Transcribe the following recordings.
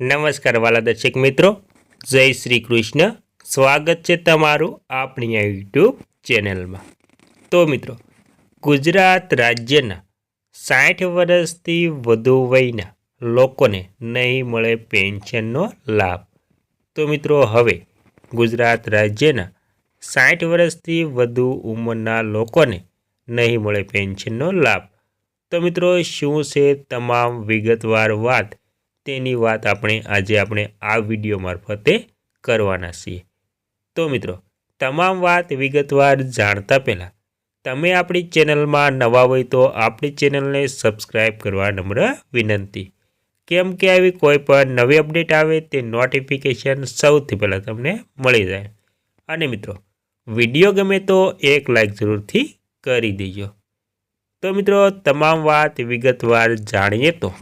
નમસ્કાર વાલા દર્શક મિત્રો. જય શ્રી કૃષ્ણ. સ્વાગત છે તમારું આપણી આ યુટ્યુબ ચેનલમાં. તો મિત્રો, ગુજરાત રાજ્યના સાઠ વર્ષથી વધુ વયના લોકોને નહીં મળે પેન્શનનો લાભ. તો મિત્રો, હવે ગુજરાત રાજ્યના સાઠ વર્ષથી વધુ ઉંમરના લોકોને નહીં મળે પેન્શનનો લાભ. તો મિત્રો, શું છે તમામ વિગતવાર વાત તેની વાત આપણે આજે આપણે આ વીડિયો મારફતે કરવાના છીએ. તો મિત્રો, તમામ વાત વિગતવાર જાણતા પહેલાં, તમે આપણી ચેનલમાં નવા હોય તો આપણી ચેનલને સબસ્ક્રાઈબ કરવા નમ્ર વિનંતી. કેમ કે આવી કોઈ પણ નવી અપડેટ આવે તે નોટિફિકેશન સૌથી પહેલાં તમને મળી જાય. અને મિત્રો, વીડિયો ગમે તો એક લાઈક જરૂરથી કરી દેજો. તો મિત્રો, તમામ વાત વિગતવાર જાણીએ તો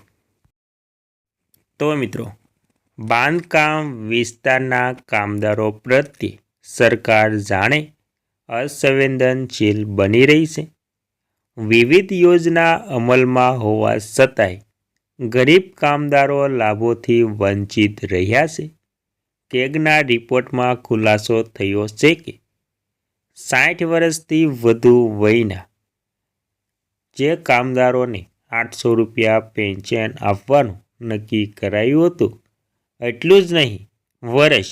તો મિત્રો, બાંધકામ વિસ્તારના કામદારો પ્રત્યે સરકાર જાણે અસંવેદનશીલ બની રહી છે. વિવિધ યોજના અમલમાં હોવા છતાંય ગરીબ કામદારો લાભોથી વંચિત રહ્યા છે. કેગના રિપોર્ટમાં ખુલાસો થયો છે કે સાઠ વર્ષથી વધુ વયના જે કામદારોને આઠસો રૂપિયા પેન્શન આપવાનું નક્કી કરાયું હતું. એટલું જ નહીં, વર્ષ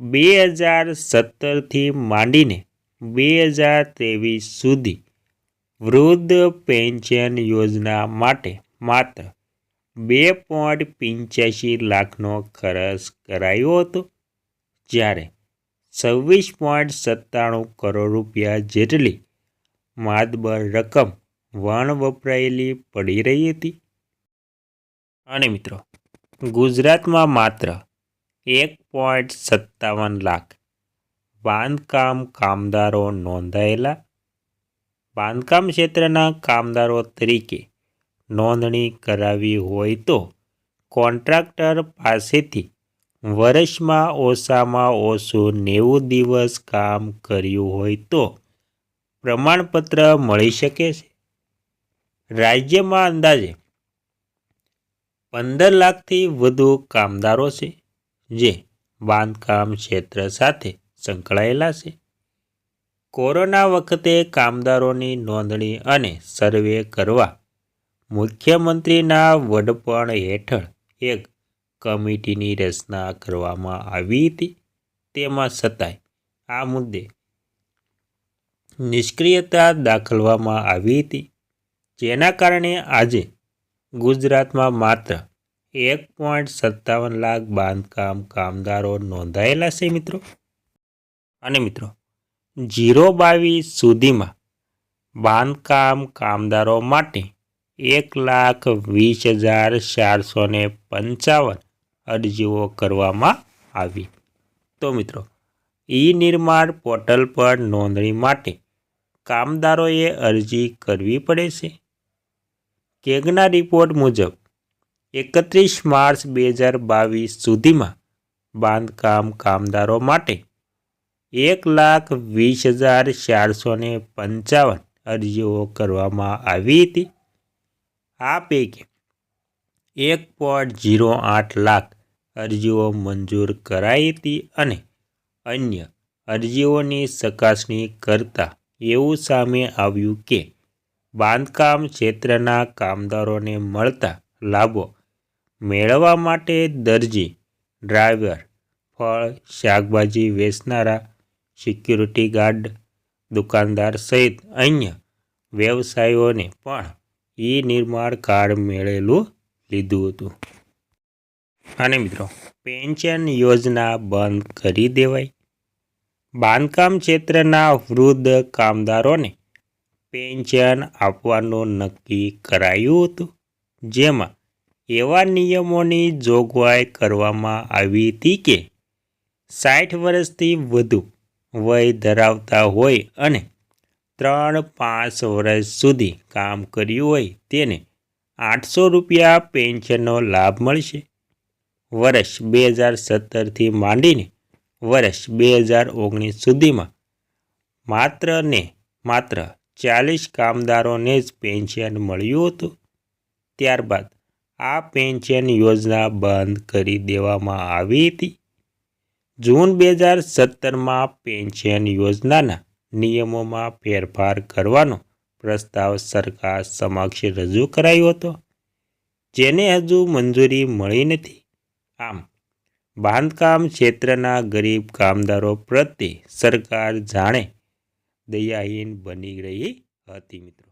બે હજાર સત્તરથી માંડીને બે હજાર ત્રેવીસ સુધી વૃદ્ધ પેન્શન યોજના માટે માત્ર બે પોઈન્ટ પંચ્યાસી લાખનો ખર્ચ કરાયો હતો, જ્યારે છવ્વીસ પોઈન્ટ સત્તાણું કરોડ રૂપિયા જેટલી માતબર રકમ વણ વપરાયેલી પડી રહી હતી. અને મિત્રો, ગુજરાતમાં માત્ર એક પોઈન્ટ સત્તાવન લાખ બાંધકામ કામદારો નોંધાયેલા. બાંધકામ ક્ષેત્રના કામદારો તરીકે નોંધણી કરાવી હોય તો કોન્ટ્રાક્ટર પાસેથી વર્ષમાં ઓછામાં ઓછું નેવું દિવસ કામ કર્યું હોય તો પ્રમાણપત્ર મળી શકે છે. રાજ્યમાં અંદાજે પંદર લાખથી વધુ કામદારો છે, જે બાંધકામ ક્ષેત્ર સાથે સંકળાયેલા છે. કોરોના વખતે કામદારોની નોંધણી અને સર્વે કરવા મુખ્યમંત્રીના વડપણ હેઠળ એક કમિટીની રચના કરવામાં આવી હતી. તેમાં છતાંય આ મુદ્દે નિષ્ક્રિયતા દાખલવામાં આવી હતી. જેના કારણે આજે ગુજરાતમાં માત્ર એક પોઈન્ટ સત્તાવન લાખ બાંધકામ કામદારો નોંધાયેલા છે મિત્રો? અને મિત્રો, જીરો બાવીસ સુધીમાં બાંધકામ કામદારો માટે એક લાખ વીસ હજાર ચારસો ને પંચાવન અરજીઓ કરવામાં આવી. તો મિત્રો, ઈ નિર્માણ પોર્ટલ પર નોંધણી માટે કામદારોએ અરજી કરવી પડે છે? કેગના રિપોર્ટ મુજબ, એકત્રીસ માર્ચ બે હજાર બાવીસ સુધીમાં બાંધકામ કામદારો માટે એક લાખ વીસ હજાર ચારસો ને પંચાવન અરજીઓ કરવામાં આવી હતી. આ પૈકી એક પોઈન્ટ ઝીરો આઠ લાખ અરજીઓ મંજૂર કરાઈ હતી અને અન્ય અરજીઓની ચકાસણી કરતા એવું સામે આવ્યું કે બાંધકામ ક્ષેત્રના કામદારોને મળતા લાભો મેળવવા માટે દરજી, ડ્રાઈવર, ફળ, શાકભાજી વેચનારા, સિક્યુરિટી ગાર્ડ, દુકાનદાર સહિત અન્ય વ્યવસાયોને પણ ઈ નિર્માણ કાર્ડ મેળેલું લીધું હતું. અને મિત્રો, પેન્શન યોજના બંધ કરી દેવાય બાંધકામ ક્ષેત્રના વૃદ્ધ કામદારોને પેન્શન આપવાનું નક્કી કરાયું હતું. જેમાં એવા નિયમોની જોગવાઈ કરવામાં આવી હતી કે સાઠ વર્ષથી વધુ વય ધરાવતા હોય અને ત્રણ પાંચ વર્ષ સુધી કામ કર્યું હોય તેને આઠસો રૂપિયા પેન્શનનો લાભ મળશે. વર્ષ બે હજાર સત્તરથી માંડીને વર્ષ બે હજાર ઓગણીસ સુધીમાં માત્ર ને માત્ર ચાલીસ કામદારોને જ પેન્શન મળ્યું હતું. ત્યારબાદ આ પેન્શન યોજના બંધ કરી દેવામાં આવી હતી. જૂન બે હજાર સત્તરમાં પેન્શન યોજનાના નિયમોમાં ફેરફાર કરવાનો પ્રસ્તાવ સરકાર સમક્ષ રજૂ કરાયો હતો. જેને હજુ મંજૂરી મળી નથી. આમ, બાંધકામ ક્ષેત્રના ગરીબ કામદારો પ્રત્યે સરકાર જાણે દયાહીન બની રહી હતી મિત્રો.